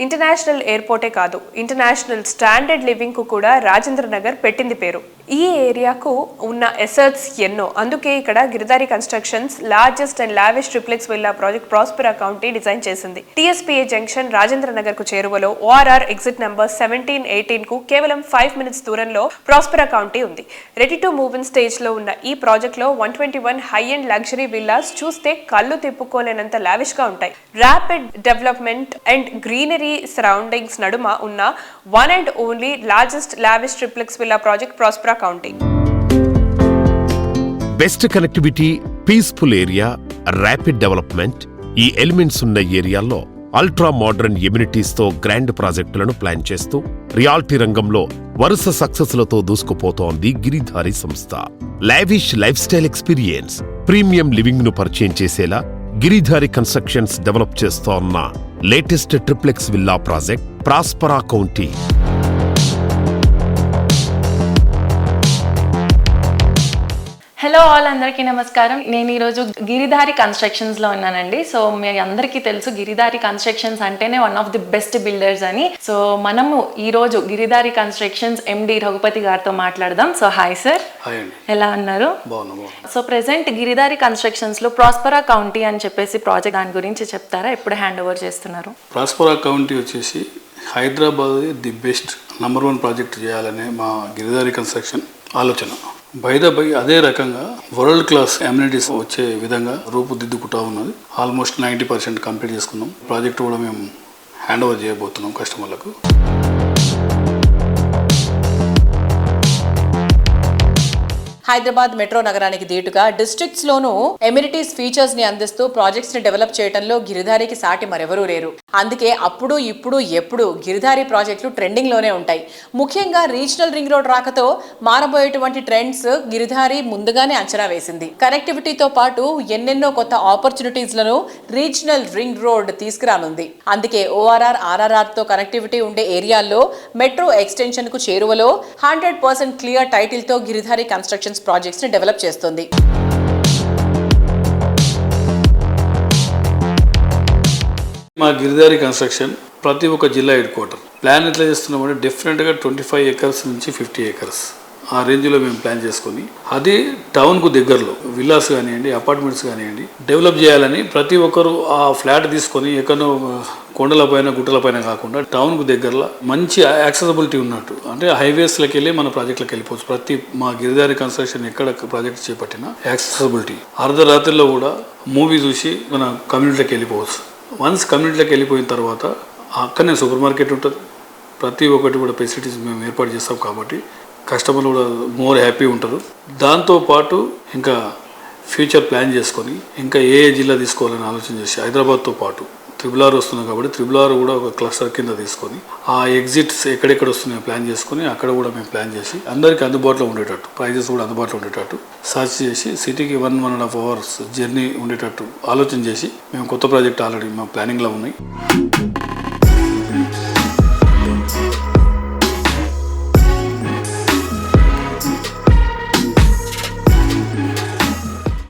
International ఎయిర్పోర్టే కాదు international standard లివింగ్కు కూడా రాజేంద్ర నగర్ పెట్టింది పేరు. ఈ ఏరియాకు ఉన్న ఎసర్ట్స్ ఎన్నో. అందుకే ఇక్కడ Giridhari constructions largest and lavish triplex villa project Prospera County design చేసింది. టీఎస్పీఏ జంక్షన్ రాజేంద్ర నగర్కు చేరువలో ఓఆర్ఆర్ ఎగ్జిట్ నెంబర్ సెవెంటీన్ ఎయిటీన్కు కేవలం ఫైవ్ మినిట్స్ దూరంలో ప్రాస్పెరా కౌంటీ ఉంది. రెడీ టు మూవ్ ఇన్ స్టేజ్లో ఉన్న ఈ ప్రాజెక్ట్లో one twenty one high and luxury villas చూస్తే కళ్ళు తిప్పుకోలేనంత లావిష్గా ఉంటాయి. Rapid development and greenery surroundings నడుమ ఉన్న one and only largest lavish triplex villa project Prospera County best connectivity peaceful area rapid development ఈ ఎలిమెంట్స్ ఉన్న ఏరియాల్లో అల్ట్రా మోడర్న్ ఎమ్యూనిటీస్తో గ్రాండ్ ప్రాజెక్టులను ప్లాన్ చేస్తూ రియాలిటీ రంగంలో వరుస సక్సెస్లతో దూసుకుపోతోంది గిరిధారి సంస్థ. Lavish lifestyle experience premium లివింగ్ను పరిచయం చేసేలా గిరిధారి కన్స్ట్రక్షన్స్ డెవలప్ చేస్తోన్న latest triplex villa project Prospera County hello all అందరికీ నమస్కారం. నేను ఈరోజు గిరిధారి కన్స్ట్రక్షన్స్లో ఉన్నానండి. సో మీ అందరికీ తెలుసు గిరిధారి కన్స్ట్రక్షన్స్ అంటేనే one of the best builders అని. సో మనము ఈ రోజు గిరిధారి కన్స్ట్రక్షన్స్ ఎండి రఘుపతి గారితో మాట్లాడదాం. సో హాయ్ సార్ ఎలా అన్నారు సో ప్రెసెంట్ గిరిధారి కన్స్ట్రక్షన్స్లో ప్రాస్పరా కౌంటీ అని చెప్పేసి ప్రాజెక్ట్ దాని గురించి చెప్తారా? ఎప్పుడు హ్యాండ్ ఓవర్ చేస్తున్నారు? ప్రాస్పరా కౌంటీ వచ్చేసి Hyderabad the best number one project చేయాలనే మా గిరిదారి కన్స్ట్రక్షన్ ఆలోచన. బైద బై అదే రకంగా వరల్డ్ క్లాస్ అమ్యూనిటీస్ వచ్చే విధంగా రూపుదిద్దుకుంటా ఉన్నది. ఆల్మోస్ట్ నైంటీ పర్సెంట్ కంప్లీట్ చేసుకున్నాం. ప్రాజెక్ట్ కూడా మేము హ్యాండ్ ఓవర్ చేయబోతున్నాం కస్టమర్లకు హైదరాబాద్ మెట్రో నగరానికి దీటుగా డిస్ట్రిక్ట్స్ లోను ఎమ్యూనిటీస్ ఫీచర్స్ని అందిస్తూ ప్రాజెక్ట్స్ని డెవలప్ చేయడంలో గిరిధారికి సాటి మరెవరూ లేరు. అందుకే అప్పుడు ఇప్పుడు ఎప్పుడు గిరిధారి ప్రాజెక్టులు ట్రెండింగ్లోనే ఉంటాయి. ముఖ్యంగా రీజనల్ రింగ్ రోడ్ రాకతో మారబోయేటువంటి ట్రెండ్స్ గిరిధారి ముందుగానే అంచనా వేసింది. కనెక్టివిటీతో పాటు ఎన్నెన్నో కొత్త ఆపర్చునిటీస్లను రీజనల్ రింగ్ రోడ్ తీసుకురానుంది. అందుకే ఓఆర్ఆర్ ఆర్ఆర్ఆర్తో కనెక్టివిటీ ఉండే ఏరియాల్లో మెట్రో ఎక్స్టెన్షన్కు చేరువలో హండ్రెడ్ పర్సెంట్ క్లియర్ టైటిల్తో గిరిధారి కన్స్ట్రక్షన్స్ ప్రాజెక్ట్స్ని డెవలప్ చేస్తుంది. మా గిరిదారి కన్స్ట్రక్షన్ ప్రతి ఒక్క జిల్లా హెడ్ క్వార్టర్. ప్లాన్ ఎట్లా చేస్తున్నామంటే డిఫరెంట్గా ట్వంటీ ఫైవ్ ఏకర్స్ నుంచి ఫిఫ్టీ ఏకర్స్ ఆ రేంజ్లో మేము ప్లాన్ చేసుకొని అది టౌన్కు దగ్గరలో విల్లాస్ కానివ్వండి అపార్ట్మెంట్స్ కానివ్వండి డెవలప్ చేయాలని ప్రతి ఒక్కరు ఆ ఫ్లాట్ తీసుకొని ఎక్కడో కొండలపైన గుట్టలపైన కాకుండా టౌన్కు దగ్గరలో మంచి యాక్సెసబిలిటీ ఉన్నట్టు అంటే హైవేస్లోకి వెళ్ళి మన ప్రాజెక్టులకు వెళ్ళిపోవచ్చు. ప్రతి మా గిరిదారి కన్స్ట్రక్షన్ ఎక్కడ ప్రాజెక్ట్ చేపట్టినా యాక్సెసబిలిటీ అర్ధరాత్రిలో కూడా మూవీ చూసి మన కమ్యూనిటీలోకి వెళ్ళిపోవచ్చు. వన్స్ కమ్యూనిటీలోకి వెళ్ళిపోయిన తర్వాత అక్కడనే సూపర్ మార్కెట్ ఉంటుంది. ప్రతి ఒక్కటి కూడా ఫెసిలిటీస్ మేము ఏర్పాటు చేస్తాం కాబట్టి కస్టమర్లు కూడా మోర్ హ్యాపీ ఉంటారు. దాంతోపాటు ఇంకా ఫ్యూచర్ ప్లాన్ చేసుకొని ఇంకా ఏ జిల్లా తీసుకోవాలని ఆలోచన చేసి హైదరాబాద్తో పాటు త్రిబుల్ ఆర్ వస్తుంది కాబట్టి త్రిబుల్ ఆర్ కూడా ఒక క్లస్టర్ కింద తీసుకొని ఆ ఎగ్జిట్స్ ఎక్కడెక్కడ వస్తున్నాయో ప్లాన్ చేసుకొని అక్కడ కూడా మేము ప్లాన్ చేసి అందరికీ అందుబాటులో ఉండేటట్టు ప్రైజెస్ కూడా అందుబాటులో ఉండేటట్టు సర్చ్ చేసి సిటీకి one one and half hours journey ఉండేటట్టు ఆలోచన చేసి మేము కొత్త ప్రాజెక్ట్ ఆల్రెడీ మా ప్లానింగ్లో ఉన్నాయి.